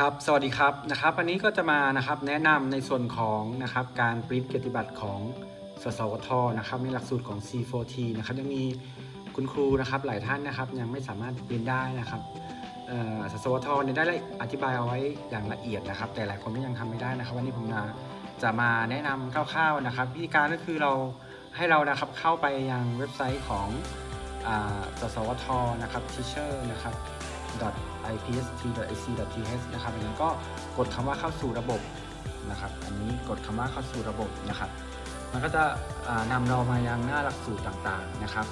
ครับ สวัสดีครับนะครับ วันนี้ก็จะมานะครับแนะนำในส่วนของนะครับการปริ้นเกียรติบัตรของสสวทนะครับในหลักสูตรของ C4T นะครับยังมีคุณครูนะครับหลายท่านนะครับยังไม่สามารถปริ้นได้นะครับสสวทเนี่ยได้อธิบายเอาไว้อย่างละเอียดนะครับ แต่หลายคนก็ยังทำไม่ได้นะครับ วันนี้ผมนะจะมาแนะนำคร่าวๆนะครับวิธีการก็คือเราให้เรานะครับเข้าไปยังเว็บไซต์ของอสสวทนะครับ teacher นะครับ ipst.ac.th นะครับอันนั้นก็กดคำว่าเข้าสู่ระบบนะครับ อันนี้กดคำว่าเข้าสู่ระบบนะครับ มันก็จะอ่านำเรามายังหน้าหลักสูตรต่างๆนะครับ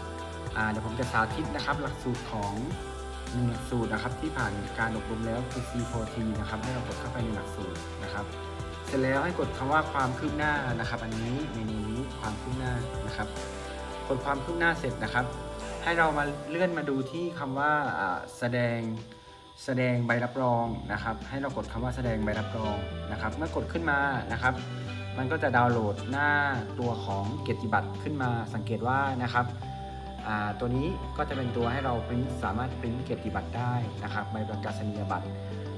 เดี๋ยวผมจะสาธิตนะครับ หลักสูตรของหนึ่งหลักสูตรนะครับ ที่ผ่านการอบรมแล้วคือ C4T นะครับให้เรากดเข้าไปในหลักสูตรนะครับ เสร็จแล้วให้กดคำว่าความคืบหน้านะครับ อันนี้เมนูนี้ความคืบหน้านะครับกดความคืบหน้าเสร็จนะครับ ให้เรามาเลื่อนมาดูที่คำว่าอ่าแสดงแสดงใบรับรองนะครับ ให้เรากดคำว่าแสดงใบรับรองนะครับ เมื่อกดขึ้นมานะครับ มันก็จะดาวน์โหลดหน้าตัวของเกียรติบัตรขึ้นมาสังเกตว่านะครับตัวนี้ก็จะเป็นตัวให้เราปริ้นสามารถปริ้นเกียรติบัตรได้นะครับใบประกาศนียบัตร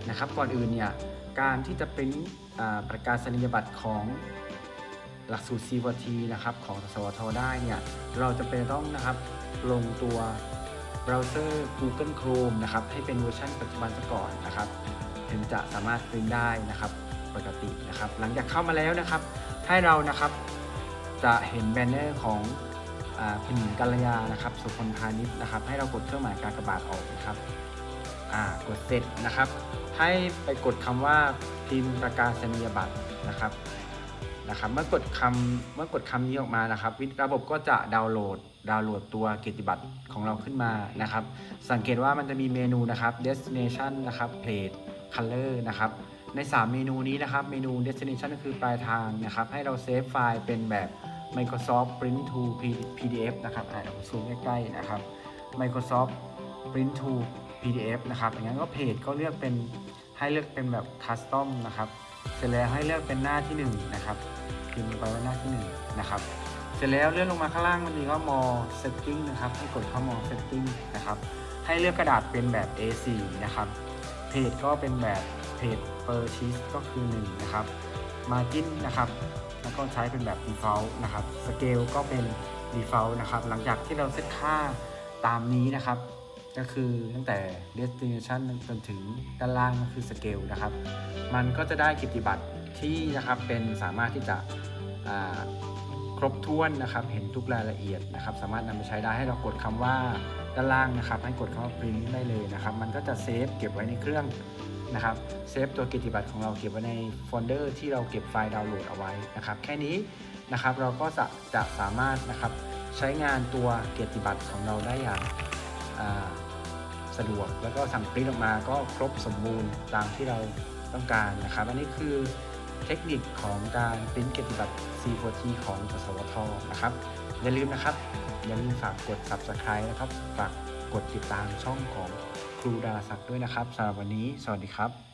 นะครับ ก่อนอื่นเนี่ยการที่จะปริ้นประกาศนียบัตรของ หลักสูตร CVT นะครับของสวทได้เนี่ยเราจะเป็นต้องนะครับลงตัวเบราว์เซอร์ Google Chrome นะครับให้เป็นเวอร์ชันปัจจุบันซะก่อนนะครับ ถึงจะสามารถปริ้นได้นะครับปกตินะครับ หลังจากเข้ามาแล้วนะครับ ให้เรานะครับจะเห็นแบนเนอร์ของอาคุณหญิงกัลยานะครับ สุพลพาณิชย์นะครับ ให้เรากดเครื่องหมายการกระบาดออกนะครับกดเสร็จนะครับ ให้ไปกดคำว่าพิมพ์ประกาศนียบัตรนะครับ นะครับเมื่อกดคำเมื่อกดคำนี้ออกมานะครับระบบก็จะดาวน์โหลดดาวน์โหลดตัวเกียรติบัตรของเราขึ้นมานะครับ สังเกตว่ามันจะมีเมนูนะครับ destination นะครับ plate color นะครับใน 3 เมนูนี้นะครับ เมนู destination ก็คือปลายทางนะครับ ให้เราเซฟไฟล์เป็นแบบ Microsoft Print to PDF นะครับอ่าเดี๋ยวผมซูมใกล้ๆนะครับ Microsoft Print to PDF นะครับอย่างนั้นก็เพจก็เลือกเป็นให้เลือกเป็นแบบ Custom นะครับ เสร็จแล้วให้เลือกเป็นหน้าที่1นะครับพิมพ์ไปว่าหน้าที่1นะครับ เสร็จแล้วเลื่อนลงมาข้างล่างมันมีว่า more setting นะครับ ให้กดเข้า more setting นะครับ ให้เลือกกระดาษเป็นแบบ A4 นะครับ เพจก็เป็นแบบเพจ per sheet ก็คือ1นะครับ margin นะครับ แล้วก็ใช้เป็นแบบ default นะครับ scale ก็เป็น default นะครับ หลังจากที่เราเซตค่าตามนี้นะครับ ก็คือตั้งแต่ destination จนถึงด้านล่างก็คือ scale นะครับ มันก็จะได้กิจบัตรที่นะครับเป็นสามารถที่จะครบถ้วนนะครับเห็นทุกรายละเอียดนะครับ สามารถนำไปใช้ได้ให้เรากดคำว่าด้านล่างนะครับ ให้กดคำว่า print ได้เลยนะครับ มันก็จะเซฟเก็บไว้ในเครื่องนะครับเซฟตัวกิจบัตรของเราเก็บไว้ในโฟลเดอร์ที่เราเก็บไฟล์ดาวน์โหลดเอาไว้นะครับ แค่นี้นะครับเราก็จะจะสามารถนะครับใช้งานตัวเกียรติบัตรของเราได้อย่าง สะดวก แล้วก็สั่งปริ้นออกมาก็ครบสมบูรณ์ตามที่เราต้องการนะครับ อันนี้คือเทคนิคของการปริ้นเกียรติบัตร C4T ของสสวทนะครับ อย่าลืมนะครับ อย่าลืมฝากกด Subscribe นะครับ ฝากกดติดตามช่องของครูดาราศักดิ์ด้วยนะครับสำหรับวันนี้ สวัสดีครับ